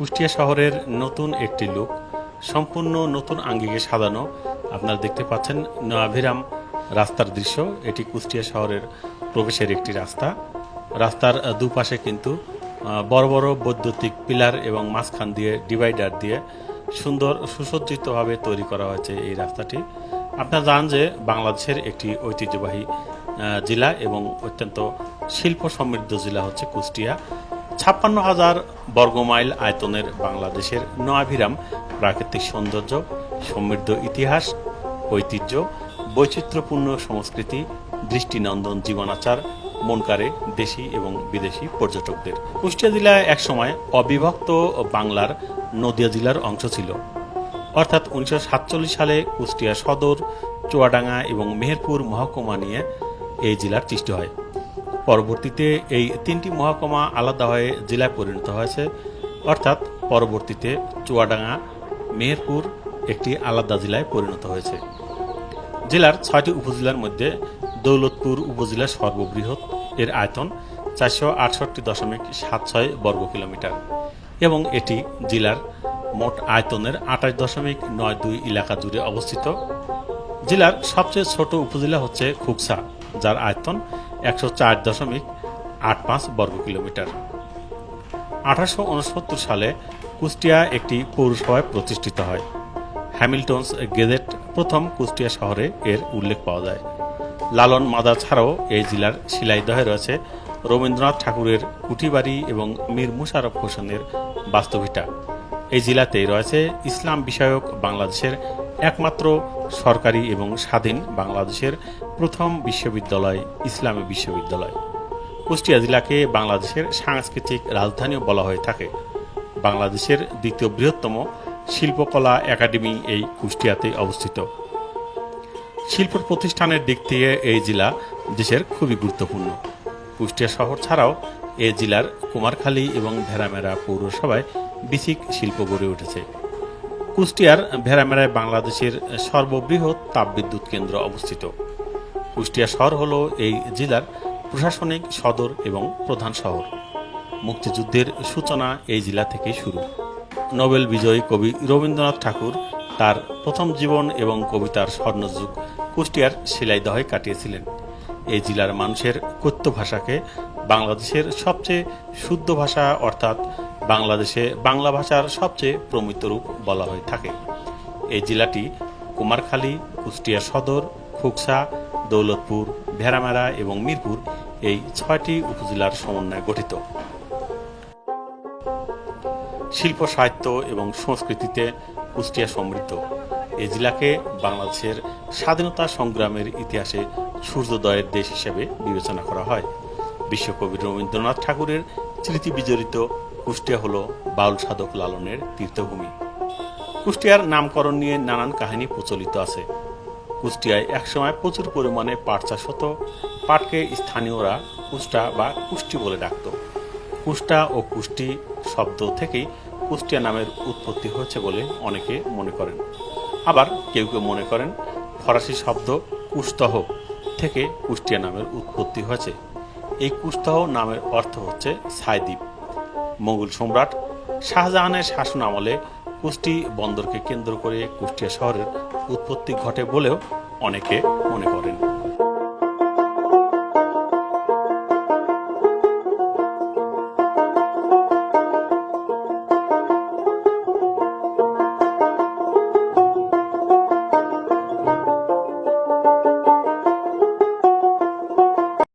কুষ্টিয়া শহরের নতুন একটি লুক, সম্পূর্ণ নতুন আঙ্গিকে সাজানো। আপনারা দেখতে পাচ্ছেন নয়াভিরাম রাস্তার দৃশ্য। এটি কুষ্টিয়া শহরের প্রবেশের একটি রাস্তা। রাস্তার দুপাশে কিন্তু বড় বড় বৈদ্যুতিক পিলার এবং মাঝখান দিয়ে ডিভাইডার দিয়ে সুন্দর সুসজ্জিতভাবে তৈরি করা হয়েছে এই রাস্তাটি। আপনারা জানেন যে বাংলাদেশের একটি ঐতিহ্যবাহী জেলা এবং অত্যন্ত শিল্প সমৃদ্ধ জেলা হচ্ছে কুষ্টিয়া। ছাপ্পান্ন হাজার বর্গমাইল আয়তনের বাংলাদেশের নয়াভিরাম, প্রাকৃতিক সৌন্দর্য, সমৃদ্ধ ইতিহাস, ঐতিহ্য, বৈচিত্র্যপূর্ণ সংস্কৃতি, দৃষ্টিনন্দন জীবনাচার, মন কাড়ে দেশি এবং বিদেশি পর্যটকদের। কুষ্টিয়া জেলা একসময় অবিভক্ত বাংলার নদিয়া জেলার অংশ ছিল। অর্থাৎ উনিশশো সাতচল্লিশ সালে কুষ্টিয়া সদর, চুয়াডাঙ্গা এবং মেহেরপুর মহকুমা নিয়ে এই জেলার সৃষ্টি হয়। পরবর্তীতে এই তিনটি মহকুমা আলাদা হয়ে জেলায় পরিণত হয়েছে। অর্থাৎ পরবর্তীতে চুয়াডাঙ্গা, মেহেরপুর একটি আলাদা জেলায় পরিণত হয়েছে। জেলার ছয়টি উপজেলার মধ্যে দৌলতপুর উপজেলা সর্ববৃহৎ। এর আয়তন চারশো আটষট্টি দশমিক সাত ছয় বর্গ কিলোমিটার এবং এটি জেলার মোট আয়তনের আঠাশ দশমিক নয় দুই এলাকা জুড়ে অবস্থিত। জেলার সবচেয়ে ছোট উপজেলা হচ্ছে খুকসা, যার আয়তন একশো চার দশমিক আট পাঁচ বর্গ কিলোমিটার। আঠারোশো উনসত্তর সালে কুষ্টিয়া একটি পৌরসভায় প্রতিষ্ঠিত হয়। হ্যামিল্টনস গেজেট প্রথম কুষ্টিয়া শহরে এর উল্লেখ পাওয়া যায়। লালন মাদা ছাড়াও এই জেলার শিলাইদহে রয়েছে রবীন্দ্রনাথ ঠাকুরের কুঠিবাড়ি এবং মীর মুশারফ হোসেনের বাস্তবিটা এই জেলাতেই রয়েছে ইসলাম বিষয়ক বাংলাদেশের একমাত্র সরকারি এবং স্বাধীন বাংলাদেশের প্রথম বিশ্ববিদ্যালয়, ইসলামী বিশ্ববিদ্যালয়। কুষ্টিয়া জেলাকে বাংলাদেশের সাংস্কৃতিক রাজধানীও বলা হয়ে থাকে। বাংলাদেশের দ্বিতীয় বৃহত্তম শিল্পকলা একাডেমি এই কুষ্টিয়াতে অবস্থিত। শিল্প প্রতিষ্ঠানের দিক থেকে এই জেলা দেশের খুবই গুরুত্বপূর্ণ। কুষ্টিয়া শহর ছাড়াও এই জেলার কুমারখালী এবং ভেড়ামেরা পৌরসভায় বিসিক শিল্প গড়ে উঠেছে। কুষ্টিয়ার ভেড়ামেরায় বাংলাদেশের সর্ববৃহৎ তাপবিদ্যুৎ কেন্দ্র অবস্থিত। কুষ্টিয়া শহর হল এই জেলার প্রশাসনিক সদর এবং প্রধান শহর। মুক্তিযুদ্ধের সূচনা এই জেলা থেকে শুরু। নোবেল বিজয়ী কবি রবীন্দ্রনাথ ঠাকুর তার প্রথম জীবন এবং কবিতার স্বর্ণযুগ কুষ্টিয়ার শিলাইদহে কাটিয়েছিলেন। এই জেলার মানুষের কথ্য ভাষাকে বাংলাদেশের সবচেয়ে শুদ্ধ ভাষা অর্থাৎ বাংলাদেশে বাংলা ভাষার সবচেয়ে প্রমিত রূপ বলা হয়ে থাকে। এই জেলাটি কুমারখালী, কুষ্টিয়া সদর, খুকসা, দৌলতপুর, ভেড়ামেরা এবং মিরপুর এই ছয়টি উপজেলার সমন্বয়ে গঠিত। শিল্প, সাহিত্য এবং সংস্কৃতিতে কুষ্টিয়া সমৃদ্ধ। এই জেলাকে বাংলাদেশের স্বাধীনতা সংগ্রামের ইতিহাসে সূর্যোদয়ের দেশ হিসেবে বিবেচনা করা হয়। বিশ্বকবি রবীন্দ্রনাথ ঠাকুরের স্মৃতি বিজড়িত কুষ্টিয়া হল বাউল সাধক লালনের তীর্থভূমি। কুষ্টিয়ার নামকরণ নিয়ে নানান কাহিনী প্রচলিত আছে। কুষ্টিয়ায় একসময় প্রচুর পরিমাণে পাট চাষ হতো। পাটকে স্থানীয়রা কুষ্টা বা কুষ্টি বলে ডাকত। কুষ্টা ও কুষ্টি শব্দ থেকেই কুষ্টিয়া নামের উৎপত্তি হয়েছে বলে অনেকে মনে করেন। আবার কেউ কেউ মনে করেন ফরাসি শব্দ কুস্তহ থেকে কুষ্টিয়া নামের উৎপত্তি হয়েছে। এই কুস্তহ নামের অর্থ হচ্ছে ছাইদ্বীপ। মোগল সম্রাট শাহজাহানের শাসন আমলে কুষ্টি বন্দরকে কেন্দ্র করে কুষ্টিয়া শহরের উৎপত্তি ঘটে বলেও অনেকে মনে করেন।